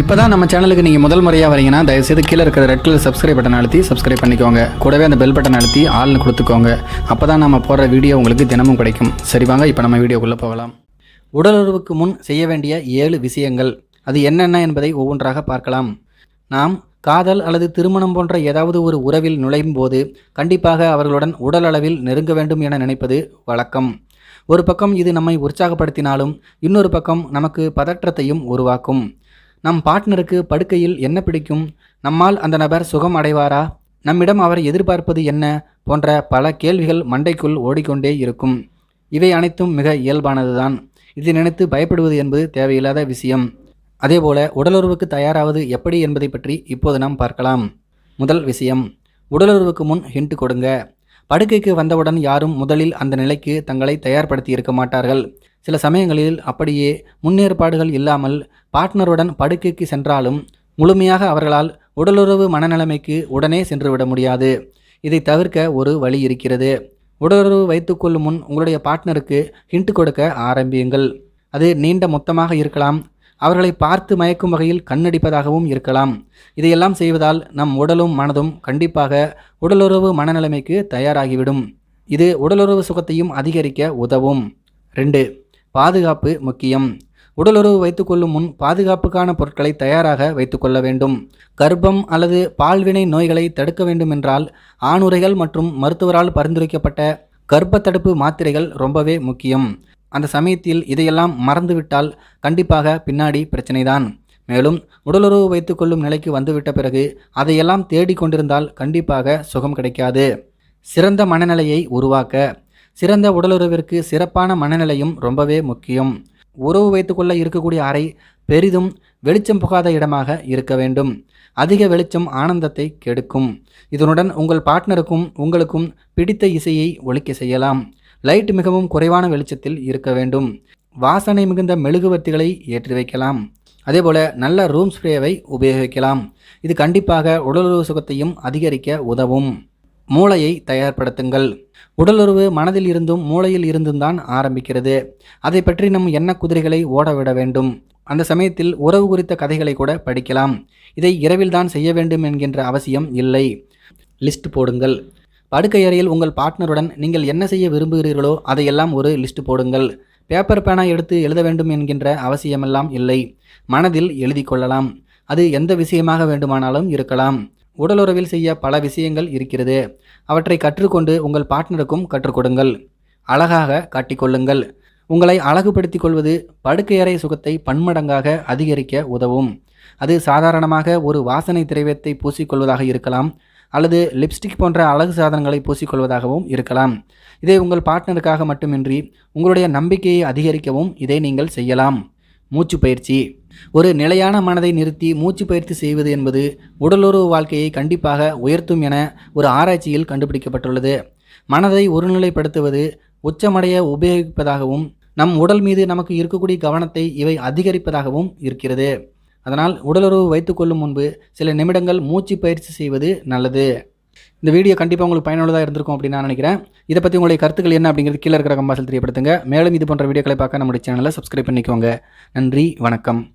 இப்போ தான் நம்ம சேனலுக்கு நீங்கள் முதல் முறையாக வரீங்கன்னா தயவுசெய்து கீழே இருக்கிற ரெட் கலர் சப்ஸ்கிரைப் பட்டன் அழுத்தி சப்ஸ்கிரைப் பண்ணிக்கோங்க. கூடவே அந்த பெல் பட்டன் அழுத்தி ஆள்னு கொடுத்துக்கோங்க. அப்போ தான் நம்ம போடுற வீடியோ உங்களுக்கு தினமும் கிடைக்கும். சரி வாங்க இப்போ நம்ம வீடியோக்குள்ளே போகலாம். உடலுறவுக்கு முன் செய்ய வேண்டிய ஏழு விஷயங்கள். அது என்னென்ன என்பதை ஒவ்வொன்றாக பார்க்கலாம். நாம் காதல் அல்லது திருமணம் போன்ற ஏதாவது ஒரு உறவில் நுழையும் போது கண்டிப்பாக அவர்களுடன் உடல் அளவில் நெருங்க வேண்டும் என நினைப்பது வழக்கம். ஒரு பக்கம் இது நம்மை உற்சாகப்படுத்தினாலும் இன்னொரு பக்கம் நமக்கு பதற்றத்தையும் உருவாக்கும். நம் பார்ட்னருக்கு படுக்கையில் என்ன பிடிக்கும்? நம்மால் அந்த நபர் சுகம் அடைவாரா? நம்மிடம் அவர் எதிர்பார்ப்பது என்ன? போன்ற பல கேள்விகள் மண்டைக்குள் ஓடிக்கொண்டே இருக்கும். இவை அனைத்தும் மிக இயல்பானதுதான். இதை நினைத்து பயப்படுவது என்பது தேவையில்லாத விஷயம். அதேபோல உடலுறவுக்கு தயாராவது எப்படி என்பதை பற்றி இப்போது நாம் பார்க்கலாம். முதல் விஷயம் உடலுறவுக்கு முன் ஹிண்ட் கொடுங்க. படுக்கைக்கு வந்தவுடன் யாரும் முதலில் அந்த நிலைக்கு தங்களை தயார்படுத்தி இருக்க மாட்டார்கள். சில சமயங்களில் அப்படியே முன்னேற்பாடுகள் இல்லாமல் பார்ட்னருடன் படுக்கைக்கு சென்றாலும் முழுமையாக அவர்களால் உடலுறவு மனநிலைமைக்கு உடனே சென்றுவிட முடியாது. இதை தவிர்க்க ஒரு வழி இருக்கிறது. உடலுறவு வைத்துக்கொள்ளும் முன் உங்களுடைய பார்ட்னருக்கு ஹிண்ட் கொடுக்க ஆரம்பியுங்கள். அது நீண்ட மொத்தமாக இருக்கலாம். அவர்களை பார்த்து மயக்கும் வகையில் கண்ணடிப்பதாகவும் இருக்கலாம். இதையெல்லாம் செய்வதால் நம் உடலும் மனதும் கண்டிப்பாக உடலுறவு மனநிலைமைக்கு தயாராகிவிடும். இது உடலுறவு சுகத்தையும் அதிகரிக்க உதவும். ரெண்டு பாதுகாப்பு முக்கியம். உடலுறவு வைத்துக்கொள்ளும் முன் பாதுகாப்புக்கான பொருட்களை தயாராக வைத்துக்கொள்ள வேண்டும். கர்ப்பம் அல்லது பால்வினை நோய்களை தடுக்க வேண்டும் என்றால் ஆணுரைகள் மற்றும் மருத்துவரால் பரிந்துரைக்கப்பட்ட கர்ப்ப தடுப்பு மாத்திரைகள் ரொம்பவே முக்கியம். அந்த சமயத்தில் இதையெல்லாம் மறந்துவிட்டால் கண்டிப்பாக பின்னாடி பிரச்சனைதான். மேலும் உடலுறவு வைத்துக்கொள்ளும் நிலைக்கு வந்துவிட்ட பிறகு அதையெல்லாம் தேடிக்கொண்டிருந்தால் கண்டிப்பாக சுகம் கிடைக்காது. சிறந்த மனநிலையை உருவாக்க சிறந்த உடலுறவிற்கு சிறப்பான மனநிலையும் ரொம்பவே முக்கியம். உறவு வைத்துக்கொள்ள இருக்கக்கூடிய அறை பெரிதும் வெளிச்சம் புகாத இடமாக இருக்க வேண்டும். அதிக வெளிச்சம் ஆனந்தத்தை கெடுக்கும். இதனுடன் உங்கள் பார்ட்னருக்கும் உங்களுக்கும் பிடித்த இசையை ஒழிக்க செய்யலாம். லைட் மிகவும் குறைவான வெளிச்சத்தில் இருக்க வேண்டும். வாசனை மிகுந்த மெழுகுவர்த்திகளை ஏற்றி வைக்கலாம். அதேபோல நல்ல ரூம் ஸ்ப்ரேவை உபயோகிக்கலாம். இது கண்டிப்பாக உடலுறவு சுகத்தையும் அதிகரிக்க உதவும். மூளையை தயார்படுத்துங்கள். உடலுறவு மனதில் இருந்தும் மூளையில் இருந்தும் தான் ஆரம்பிக்கிறது. அதை பற்றி நம் எண்ண குதிரைகளை ஓடவிட வேண்டும். அந்த சமயத்தில் உறவு குறித்த கதைகளை கூட படிக்கலாம். இதை இரவில் தான் செய்ய வேண்டும் என்கின்ற அவசியம் இல்லை. லிஸ்ட் போடுங்கள். படுக்கை அறையில் உங்கள் பார்ட்னருடன் நீங்கள் என்ன செய்ய விரும்புகிறீர்களோ அதையெல்லாம் ஒரு லிஸ்ட் போடுங்கள். பேப்பர் பேனா எடுத்து எழுத வேண்டும் என்கின்ற அவசியமெல்லாம் இல்லை. மனதில் எழுதி கொள்ளலாம். அது எந்த விஷயமாக வேண்டுமானாலும் இருக்கலாம். உடலுறவில் செய்ய பல விஷயங்கள் இருக்கிறது. அவற்றை கற்றுக்கொண்டு உங்கள் பார்ட்னருக்கும் கற்றுக்கொடுங்கள். அழகாக காட்டிக்கொள்ளுங்கள். உங்களை அழகுபடுத்திக் கொள்வது படுக்கையறை சுகத்தை பன்மடங்காக அதிகரிக்க உதவும். அது சாதாரணமாக ஒரு வாசனை திரவியத்தை பூசிக்கொள்வதாக இருக்கலாம். அல்லது லிப்ஸ்டிக் போன்ற அழகு சாதனங்களை பூசிக்கொள்வதாகவும் இருக்கலாம். இதை உங்கள் பார்ட்னருக்காக மட்டுமின்றி உங்களுடைய நம்பிக்கையை அதிகரிக்கவும் இதை நீங்கள் செய்யலாம். மூச்சு பயிற்சி. ஒரு நிலையான மனதை நிறுத்தி மூச்சு பயிற்சி செய்வது என்பது உடலுறவு வாழ்க்கையை கண்டிப்பாக உயர்த்தும் என ஒரு ஆராய்ச்சியில் கண்டுபிடிக்கப்பட்டுள்ளது. மனதை ஒருநிலைப்படுத்துவது உச்சமடைய உபயோகிப்பதாகவும் நம் உடல் மீது நமக்கு இருக்கக்கூடிய கவனத்தை இவை அதிகரிப்பதாகவும் இருக்கிறது. அதனால் உடலுறவு வைத்துக்கொள்ளும் முன்பு சில நிமிடங்கள் மூச்சு பயிற்சி செய்வது நல்லது. இந்த வீடியோ கண்டிப்பாக உங்களுக்கு பயனுள்ளதாக இருந்திருக்கும் அப்படின்னு நான் நினைக்கிறேன். இதை பற்றி உங்களுடைய கருத்துக்கள் என்ன அப்படிங்கிறது கீழே இருக்கிற கம்பாசல் தெரியப்படுத்துங்க. மேலும் இது போன்ற வீடியோக்களை பார்க்க நம்முடைய சேனலை சப்ஸ்கிரைப் பண்ணிக்கோங்க. நன்றி வணக்கம்.